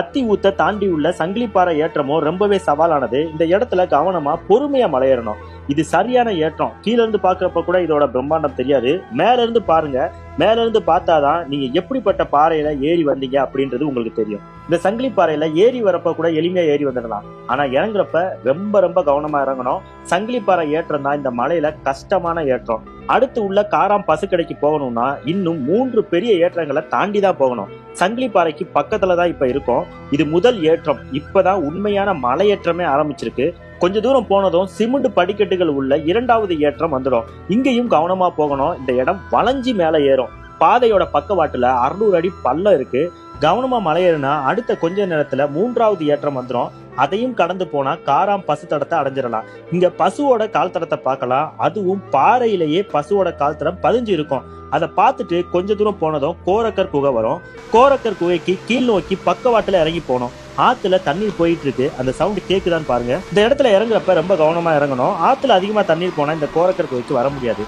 அத்தி ஊத்த தாண்டி உள்ள சங்கிலிப்பாறை ஏற்றமோ ரொம்பவே சவாலானது. இந்த இடத்துல கவனமா பொறுமையா மலையேறணும். இது சரியான ஏற்றம். கீழ இருந்து பாக்குறப்ப கூட இதோட பிரம்மாண்டம் தெரியாது. மேல இருந்து பாருங்க. மேலேருந்து பார்த்தா தான் நீங்கள் எப்படிப்பட்ட பாறையில் ஏறி வந்தீங்க அப்படின்றது உங்களுக்கு தெரியும். இந்த சங்கிலி பாறையில் ஏறி வரப்ப கூட எளிமையாக ஏறி வந்துடலாம். ஆனால் இறங்குறப்ப ரொம்ப ரொம்ப கவனமாக இறங்கணும். சங்கிலி பாறை ஏற்றம் தான் இந்த மலையில் கஷ்டமான ஏற்றம். அடுத்து உள்ள காராம் பசுக்கடைக்கு போகணும்னா இன்னும் மூன்று பெரிய ஏற்றங்களை தாண்டி தான் போகணும். சங்கிலி பாறைக்கு பக்கத்துல தான் இப்ப இருக்கோம். இது முதல் ஏற்றம். இப்பதான் உண்மையான மலையேற்றமே ஆரம்பிச்சிருக்கு. கொஞ்ச தூரம் போனதும் சிமெண்ட் படிக்கட்டுகள் உள்ள இரண்டாவது ஏற்றம் வந்துடும். இங்கேயும் கவனமா போகணும். இந்த இடம் வளைஞ்சி மேலே ஏறும். பாதையோட பக்கவாட்டுல அறுநூறு அடி பள்ளம் இருக்கு. கவனமா மலையேறினா அடுத்த கொஞ்ச நேரத்துல மூன்றாவது ஏற்றம் வந்துடும் அதையும் கடந்து போனா காராம் பசு தடத்தை அடைஞ்சிடலாம். இங்க பசுவோட கால் தடத்தை பார்க்கலாம். அதுவும் பாறையிலேயே பசுவோட கால் தடம் பதிஞ்சு இருக்கும். அதை பார்த்துட்டு கொஞ்ச தூரம் போனதும் கோரக்கர் குகை வரும். கோரக்கர் குகைக்கு கீழ் நோக்கி பக்கவாட்டுல இறங்கி போனோம் ஆத்துல தண்ணீர் போயிட்டு இருக்கு அந்த சவுண்ட் கேக்குதான்னு பாருங்க. இந்த இடத்துல இறங்குறப்ப ரொம்ப கவனமா இறங்கணும். ஆத்துல அதிகமா தண்ணீர் போனா இந்த கோரக்கர் குகைக்கு வர முடியாது.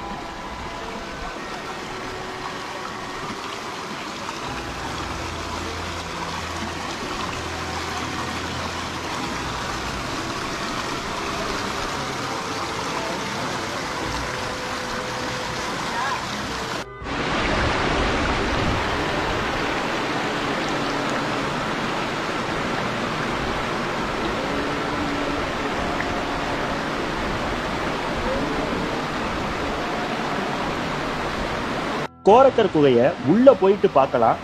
கோரக்கர் குகைய உள்ள போயிட்டு பார்க்கலாம்.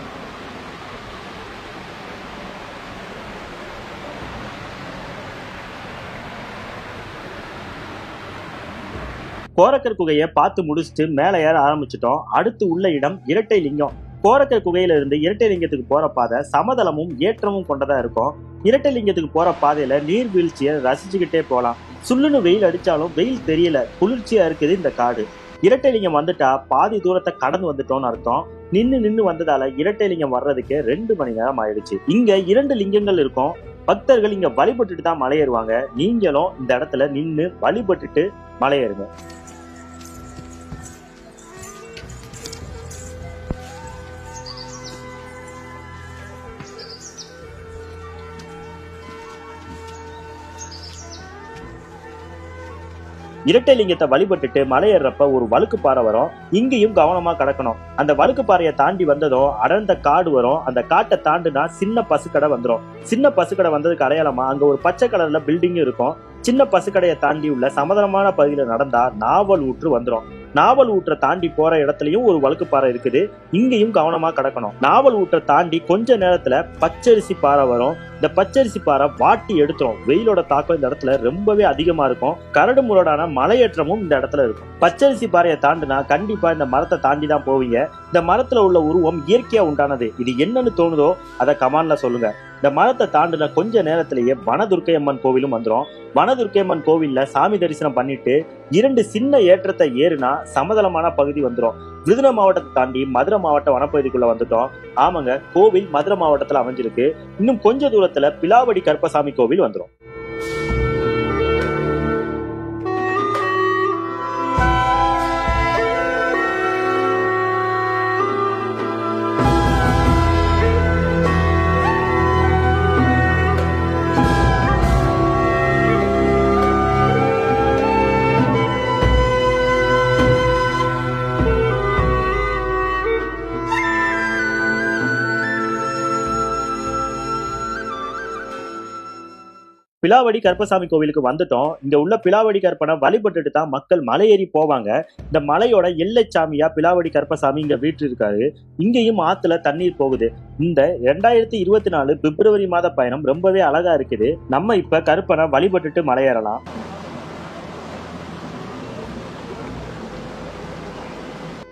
கோரக்கர் குகையை பார்த்து முடிச்சுட்டு மேலே ஏற ஆரம்பிச்சிட்டோம். அடுத்து உள்ள இடம் இரட்டை லிங்கம். கோரக்கர் குகையில இருந்து இரட்டை லிங்கத்துக்கு போற பாதை சமதளமும் ஏற்றமும் கொண்டதா இருக்கும். இரட்டை லிங்கத்துக்கு போற பாதையில நீர்வீழ்ச்சியை ரசிச்சுக்கிட்டே போகலாம் சுள்ளுன்னு வெயில் அடிச்சாலும் வெயில் தெரியல. குளிர்ச்சியா இருக்குது இந்த காடு. இரட்டை லிங்கம் வந்துட்டா பாதி தூரத்தை கடந்து வந்துட்டோம்னு அர்த்தம். நின்னு நின்று வந்ததால இரட்டைலிங்கம் வர்றதுக்கு ரெண்டு மணி நேரம் ஆயிடுச்சு. இங்க இரண்டு லிங்கங்கள் இருக்கும். பக்தர்கள் இங்க வழிபட்டுட்டு தான் மலையேறுவாங்க நீங்களும் இந்த இடத்துல நின்று வழிபட்டுட்டு மலையேறுங்க இரட்டை லிங்கத்தை வழிபட்டுட்டு மலையேறப்ப ஒரு வழுக்கு பாறை வரும். இங்கேயும் கவனமா கடக்கணும். அந்த வழுக்கு பாறையை தாண்டி வந்ததும் அடர்ந்த காடு வரும். அந்த காட்டை தாண்டுனா சின்ன பசுக்கடை வந்துடும் சின்ன பசுக்கடை வந்ததுக்கு அடையாளமா அங்க ஒரு பச்சை கலர்ல பில்டிங் இருக்கும். சின்ன பசுக்கடையை தாண்டி உள்ள சமதளமான பகுதியில் நடந்தா நாவல் ஊற்று வந்துடும் நாவல் ஊற்றை தாண்டி போற இடத்துலயும் ஒரு வழுக்கு பாறை இருக்குது. இங்கேயும் கவனமா கடக்கணும். நாவல் ஊற்றை தாண்டி கொஞ்ச நேரத்துல பச்சரிசி பாறை வரும். இந்த பச்சரிசி பாறை வாட்டி எடுத்துரும். வெயிலோட தாக்கம் இந்த இடத்துல ரொம்பவே அதிகமா இருக்கும். கரடு முரடான மலையேற்றமும் இந்த இடத்துல இருக்கும். பச்சரிசி பாறையை தாண்டினா கண்டிப்பா இந்த மரத்தை தாண்டி தான் போவீங்க. இந்த மரத்துல உள்ள உருவம் இயற்கையா உண்டானது. இது என்னன்னு தோணுதோ அதை கமான்ல சொல்லுங்க. இந்த மரத்தை தாண்டின கொஞ்ச நேரத்திலேயே வனதுர்க்கையம்மன் கோவிலும் வந்துடும் வனதுர்க்கையம்மன் கோவில்ல சாமி தரிசனம் பண்ணிட்டு இரண்டு சின்ன ஏற்றத்தை ஏறுனா சமதளமான பகுதி வந்துடும் விருதுந மாவட்டத்தை தாண்டி மதுரை மாவட்ட வனப்பகுதிக்குள்ள வந்துட்டோம். ஆமாங்க கோவில் மதுரை மாவட்டத்துல அமைஞ்சிருக்கு. இன்னும் கொஞ்ச தூரத்துல பிலாவடி கருப்பசாமி கோவில் வந்துடும் பிலாவடி கருப்பசாமி கோவிலுக்கு வந்துட்டோம். இங்க உள்ள பிலாவடி கற்பனை வழிபட்டுட்டு தான் மக்கள் மலை ஏறி போவாங்க. இந்த மலையோட எல்லை சாமியா பிலாவடி கருப்பசாமி இங்க வீட்டு இருக்காரு இங்கேயும் ஆத்துல தண்ணீர் போகுது. இந்த ரெண்டாயிரத்தி இருபத்தி நாலு பிப்ரவரி மாத பயணம் ரொம்பவே அழகா இருக்குது. நம்ம இப்ப கருப்பனை வழிபட்டுட்டு மலையேறலாம்.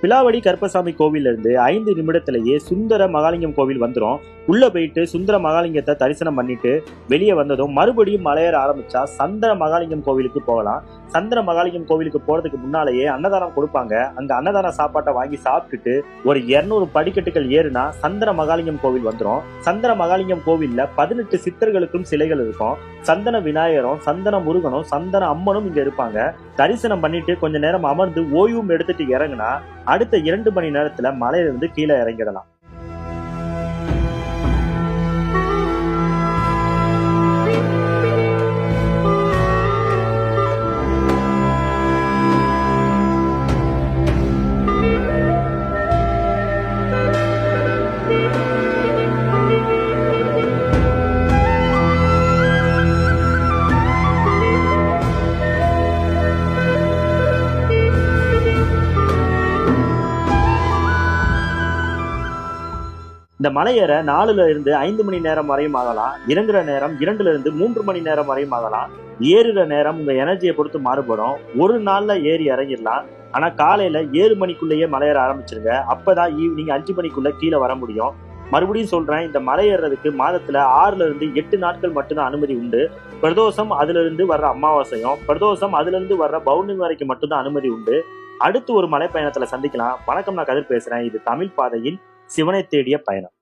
பிலாவடி கருப்பசாமி கோவில்ல இருந்து ஐந்து நிமிடத்திலேயே சுந்தர மகாலிங்கம் கோவில் வந்துடும் உள்ள போயிட்டு சுந்தர மகாலிங்கத்தை தரிசனம் பண்ணிட்டு வெளியே வந்ததும் மறுபடியும் மலையேற ஆரம்பிச்சா சந்திர மகாலிங்கம் கோவிலுக்கு போகலாம். சந்திர மகாலிங்கம் கோவிலுக்கு போறதுக்கு முன்னாலேயே அன்னதானம் கொடுப்பாங்க. அங்க அன்னதான சாப்பாட்டை வாங்கி சாப்பிட்டுட்டு ஒரு இருநூறு படிக்கட்டுகள் ஏறுனா சந்திர மகாலிங்கம் கோவில் வந்துடும் சந்திர மகாலிங்கம் கோவில்ல பதினெட்டு சித்தர்களுக்கும் சிலைகள் இருக்கும். சந்தன விநாயகரும் சந்தன முருகனும் சந்தன அம்மனும் இங்க இருப்பாங்க. தரிசனம் பண்ணிட்டு கொஞ்ச நேரம் அமர்ந்து ஓய்வும் எடுத்துட்டு இறங்குனா அடுத்த இரண்டு மணி நேரத்துல மலையிலிருந்து கீழே இறங்கிடலாம். இந்த மலை ஏற நாலுல இருந்து ஐந்து மணி நேரம் வரையும் ஆகலாம் இறங்குற நேரம் இரண்டுல இருந்து மூன்று மணி நேரம் வரையும் ஆகலாம். ஏறுற நேரம் உங்க எனர்ஜியை பொறுத்து மாறுபடும். ஒரு நாள்ல ஏறி இறங்கிடலாம். ஆனா காலையில ஏழு மணிக்குள்ளேயே மலையேற ஆரம்பிச்சிருங்க. அப்பதான் ஈவினிங் அஞ்சு மணிக்குள்ள கீழே வர முடியும். மறுபடியும் சொல்றேன் இந்த மலை ஏறுறதுக்கு மாதத்துல ஆறுல இருந்து எட்டு நாட்கள் மட்டும்தான் அனுமதி உண்டு. பிரதோஷம் அதுல இருந்து வர்ற அமாவாசையும் பிரதோஷம் அதுல இருந்து வர்ற பௌர்ணமி வரைக்கும் மட்டும்தான் அனுமதி உண்டு. அடுத்து ஒரு மலை பயணத்துல சந்திக்கலாம். வணக்கம் நான் கதிர் பேசுறேன். இது தமிழ் பாதையின் சிவனை தேடிய பயணம்.